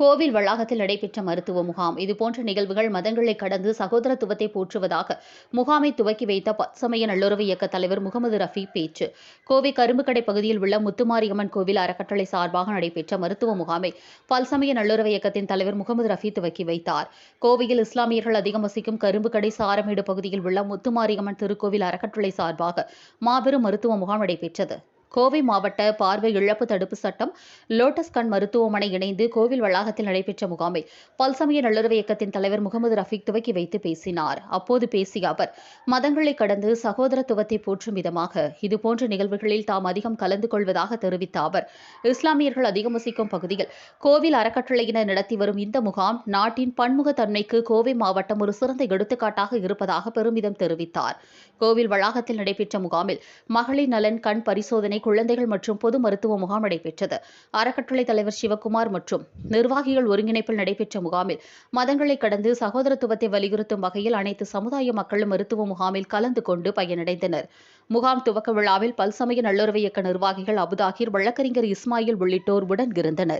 கோவில் வளாகத்தில் நடைபெற்ற மருத்துவ முகாம். இதுபோன்ற நிகழ்வுகள் மதங்களை கடந்து சகோதரத்துவத்தை போற்றுவதாக முகாமை துவக்கி வைத்த பத்சமய நல்லுறவு இயக்க தலைவர் முகமது ரஃபி பேச்சு. கோவை கரும்புக்கடை பகுதியில் உள்ள முத்துமாரியம்மன் கோவில் அறக்கட்டளை சார்பாக நடைபெற்ற மருத்துவ முகாமை பல்சமய நல்லுறவு இயக்கத்தின் தலைவர் முகமது ரஃபி துவக்கி வைத்தார். கோவையில் இஸ்லாமியர்கள் அதிகம் வசிக்கும் கரும்புக்கடை சாரமேடு பகுதியில் உள்ள முத்துமாரியம்மன் திருக்கோவில் அறக்கட்டளை சார்பாக மாபெரும் மருத்துவ முகாம் நடைபெற்றது. கோவை மாவட்ட பார்வை இழப்பு தடுப்பு சட்டம் லோட்டஸ் கண் மருத்துவமனை இணைந்து கோவில் வளாகத்தில் நடைபெற்ற முகாமை பல்சமய நல்லுறவு இயக்கத்தின் தலைவர் முகமது ரஃபீக் துவக்கி வைத்து பேசினார். அப்போது பேசிய அவர் மதங்களை கடந்து சகோதரத்துவத்தை போற்றும் விதமாக இதுபோன்ற நிகழ்வுகளில் தாம் அதிகம் கலந்து கொள்வதாக தெரிவித்த அவர் இஸ்லாமியர்கள் அதிகம் வசிக்கும் பகுதியில் கோவில் அறக்கட்டளையினர் நடத்தி வரும் இந்த முகாம் நாட்டின் பன்முகத்தன்மைக்கு கோவை மாவட்டம் ஒரு சிறந்த எடுத்துக்காட்டாக இருப்பதாக பெருமிதம் தெரிவித்தார். கோவில் வளாகத்தில் நடைபெற்ற முகாமில் மகளிர் நலன் கண் பரிசோதனை குழந்தைகள் மற்றும் பொது மருத்துவ முகாம் நடைபெற்றது. அறக்கட்டளை தலைவர் சிவக்குமார் மற்றும் நிர்வாகிகள் ஒருங்கிணைப்பில் நடைபெற்ற முகாமில் மதங்களை கடந்து சகோதரத்துவத்தை வலியுறுத்தும் வகையில் அனைத்து சமுதாய மக்களும் மருத்துவ முகாமில் கலந்து கொண்டு பயனடைந்தனர். முகாம் துவக்க விழாவில் பல்சமய நல்லுறவு இயக்க நிர்வாகிகள் அபுதாகிர் வழக்கறிஞர் இஸ்மாயில் உள்ளிட்டோர் உடன் இருந்தனர்.